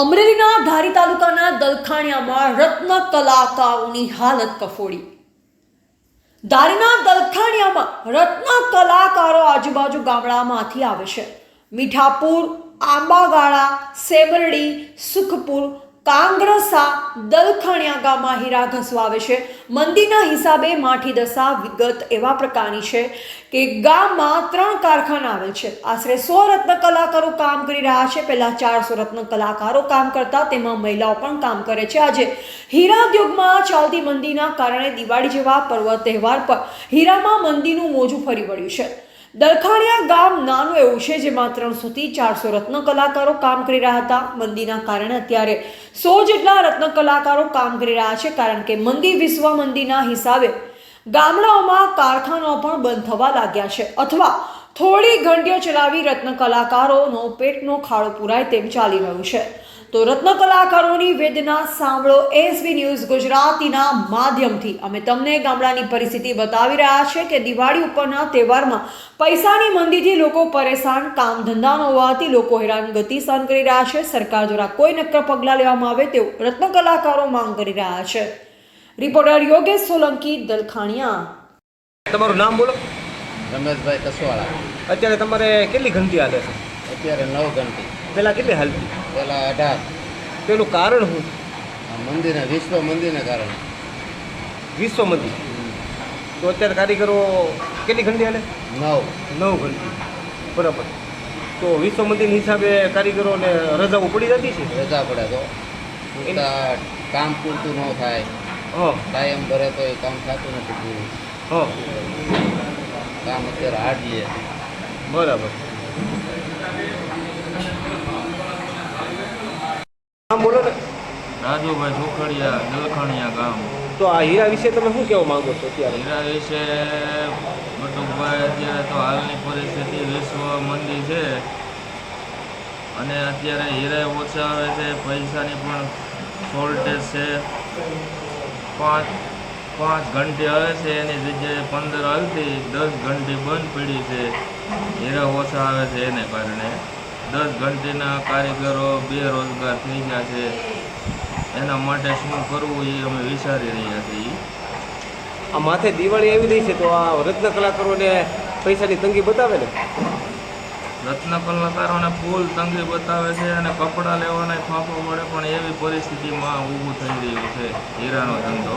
અમરેલીના ધારી તાલુકાના દલખાણિયામાં રત્ન કલાકારોની હાલત કફોડી. ધારીના દલખાણિયામાં રત્ન કલાકારો આજુબાજુ ગામડામાંથી આવે છે. મીઠાપુર, આંબાગાળા, સેબરડી, સુખપુર કાંગ્રસા દલખાણિયા ગામમાં હીરા ઘસવા આવે છે. મંદીના હિસાબે માઠી દશા વિગત એવા પ્રકારની છે કે ગામમાં ત્રણ કારખાના આવેલ છે. આશરે સો રત્ન કલાકારો કામ કરી રહ્યા છે. પહેલાં ચારસો રત્ન કલાકારો કામ કરતા તેમાં મહિલાઓ પણ કામ કરે છે. આજે હીરા ઉદ્યોગમાં ચાલતી મંદીના કારણે દિવાળી જેવા પર્વ તહેવાર પર હીરામાં મંદીનું મોજું ફરી વળ્યું છે. દલખાણિયા ગામ નાનું એવું છે જેમાં ત્રણસોથી ચારસો રત્ન કલાકારો કામ કરી રહ્યા હતા. મંદીના કારણે અત્યારે સો જેટલા રત્ન કલાકારો કામ કરી રહ્યા છે, કારણ કે મંદી વિશ્વ મંદીના હિસાબે ગામડાઓમાં કારખાનાઓ પણ બંધ થવા લાગ્યા છે. અથવા થોડી ઘંટીઓ ચલાવી રત્ન કલાકારોનો પેટનો ખાડો પુરાય તેમ ચાલી રહ્યું છે. તો રત્ન કલાકારોની વેદના સાંભળો એસબી ન્યૂઝ ગુજરાતીના માધ્યમથી. અમે તમને ગામડાની પરિસ્થિતિ બતાવી રહ્યા છે કે દિવાળી ઉપરના તહેવારમાં પૈસાની મંદીથી લોકો પરેશાન, કામ ધંધાનો હોવાથી લોકો હેરાનગતિ સહન કરી રહ્યા છે. સરકાર દ્વારા કોઈ નક્કર પગલાં લેવામાં આવે તેવું રત્ન કલાકારો માંગ કરી રહ્યા છે. રિપોર્ટર યોગેશ સોલંકી, દલખાણિયા. તમારું નામ બોલો. રમેશભાઈ કસવાળા. અત્યારે તમારે કેટલી ઘંટી હાલે છે? અત્યારે નવ ઘંટી. પહેલાં કેટલી હાલતી? પહેલાં અઢાર. પેલું કારણ શું? મંદિરના વિશ્વ મંદિરને કારણે. વિશ્વ મંદિર? તો અત્યારે કારીગરો કેટલી ઘંટી હાલે? નવ. નવ ઘંટી. બરાબર. તો વિશ્વ મંદિરના હિસાબે કારીગરોને રજાઓ પડી જતી છે? રજા પડે તો. કામ પૂરતું ન થાય. હા. કાયમ ભરે તો એ કામ થતું નથી પૂરું. હા. કામ અત્યારે હાર્ડ બરાબર. બોલો ને. રાજુભાઈ સુખડિયા દલખણિયા ગામ. તો આ હીરા વિશે તમે શું કહેવા માંગો છો અત્યારે? હીરા વિશે બટુકભાઈ અત્યારે તો હાલની પરિસ્થિતિ વિશ્વ મંદી છે. અને અત્યારે હીરા ઓછા આવે છે પૈસાની પણ શોર્ટેજ છે. પાંચ પાંચ ઘંટી આવે છે એની જગ્યાએ પંદર હાલતી દસ ઘંટી બંધ પડી છે. હીરા ઓછા આવે છે એને કારણે. દસ ઘંટીના કારીગરો બેરોજગાર થઈ ગયા છે. એના માટે શું કરવું એ અમે વિચારી રહ્યા છીએ. આ માથે દિવાળી આવી રહી છે તો આ રત્ન કલાકારોને પૈસાની તંગી બતાવે ને? રત્ન કલાકારોને ફૂલ તંગી બતાવે છે અને કપડાં લેવાના ફાંફો મળે પણ એવી પરિસ્થિતિમાં ઊભું થઈ રહ્યું છે. હીરાનો ધંધો.